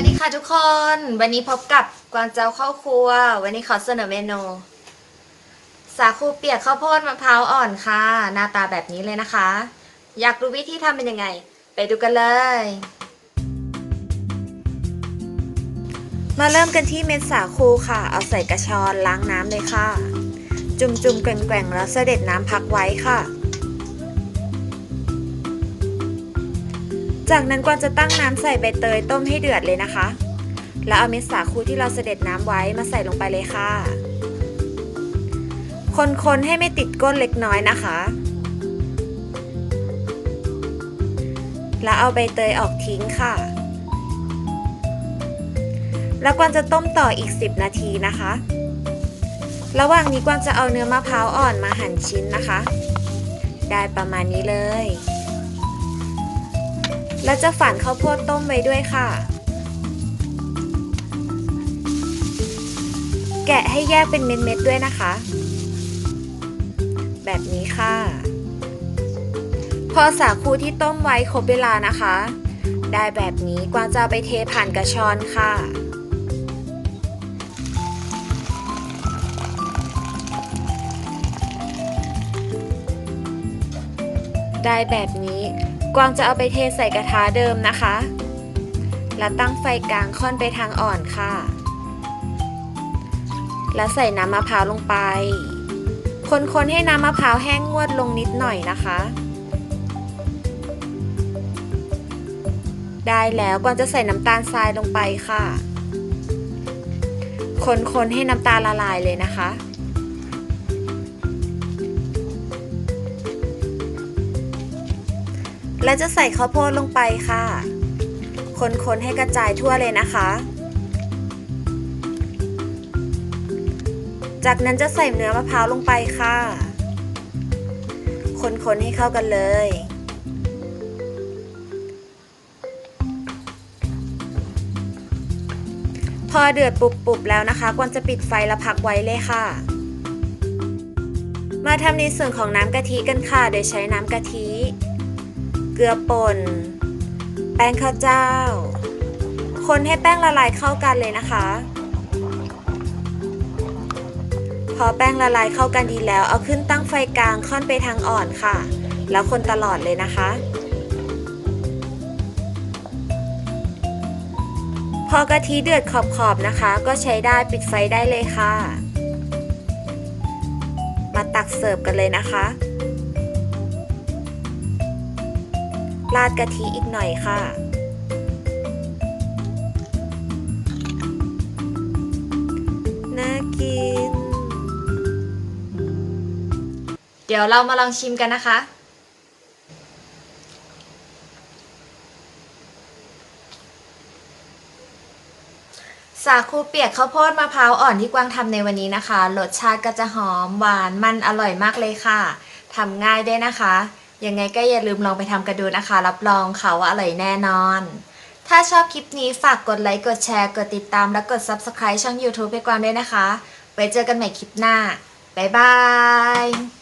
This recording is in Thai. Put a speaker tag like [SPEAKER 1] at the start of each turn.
[SPEAKER 1] วัสดีค่ะทุกคน วันนี้พบกับกวางเจ้าเข้าครัว วันนี้ขอเสนอเมนู สาคูเปียกข้าวโพดมะพร้าวอ่อนค่ะ หน้าตาแบบนี้เลยนะคะ อยากรู้วิธีทำเป็นยังไง ไปดูกันเลย มาเริ่มกันที่เม็ดสาคูค่ะ เอาใส่กระชอนล้างน้ำเลยค่ะ จุ่มๆแกว่งๆแล้วเสด็จน้ำพักไว้ค่ะ จากนั้นกวางจะตั้งน้ำใส่ใบเตยต้มให้เดือดเลยนะคะ แล้วเอาเม็ดสาคูที่เราเสด็จน้ำไว้มาใส่ลงไปเลยค่ะ คนๆให้ไม่ติดก้นเล็กน้อยนะคะ แล้วเอาใบเตยออกทิ้งค่ะ แล้วกวางจะต้มต่ออีก 10 นาทีนะคะ ระหว่างนี้กวางจะเอาเนื้อมะพร้าวอ่อนมาหั่นชิ้นนะคะ ได้ประมาณนี้เลย แล้วจะฝันข้าวโพดต้มไว้ด้วยค่ะ แกะให้แยกเป็นเม็ดๆด้วยนะคะ แบบนี้ค่ะ พอสาคูที่ต้มไว้ครบเวลานะคะ ได้แบบนี้กวางจะไปเทผ่านกระชอนค่ะได้แบบนี้ กวางจะเอาไปเทใส่กระทะเดิมนะคะ แล้วตั้งไฟกลางค่อนไปทางอ่อนค่ะ แล้วใส่น้ำมะพร้าวลงไป คนๆให้น้ำมะพร้าวแห้งงวดลงนิดหน่อยนะคะ ได้แล้วกวางจะใส่น้ำตาลทรายลงไปค่ะ คนๆให้น้ำตาลละลายเลยนะคะ และจะใส่ข้าวโพดลงไปค่ะ คนๆให้กระจายทั่วเลยนะคะ จากนั้นจะใส่เนื้อมะพร้าวลงไปค่ะ คนๆให้เข้ากันเลย พอเดือดปุบๆแล้วนะคะกวนจะปิดไฟแล้วพักไว้เลยค่ะมาทำในส่วนของน้ำกะทิกันค่ะ โดยใช้น้ำกะทิ เกลือป่น แป้งข้าวเจ้า คนให้แป้งละลายเข้ากันเลยนะคะ พอแป้งละลายเข้ากันดีแล้ว เอาขึ้นตั้งไฟกลางค่อนไปทางอ่อนค่ะ แล้วคนตลอดเลยนะคะพอกะทิเดือดขอบๆนะคะ ก็ใช้ได้ปิดไฟได้เลยค่ะ มาตักเสิร์ฟกันเลยนะคะ ราดกะทิอีกหน่อยค่ะ น่ากิน เดี๋ยวเรามาลองชิมกันนะคะ สาคูเปียกข้าวโพดมะพร้าวอ่อนที่กวางทำในวันนี้นะคะ รสชาติก็จะหอมหวานมันอร่อยมากเลยค่ะทำง่ายด้วยนะคะ ยังไงก็อย่าลืมลองไปทำกันดูนะคะ รับรองค่ะว่าอร่อยแน่นอน ถ้าชอบคลิปนี้ฝากกดไลค์ กดแชร์ กดติดตาม และกด Subscribe ช่อง YouTube ให้กวางด้วยนะคะ ไว้เจอกันใหม่คลิปหน้า บ๊ายบาย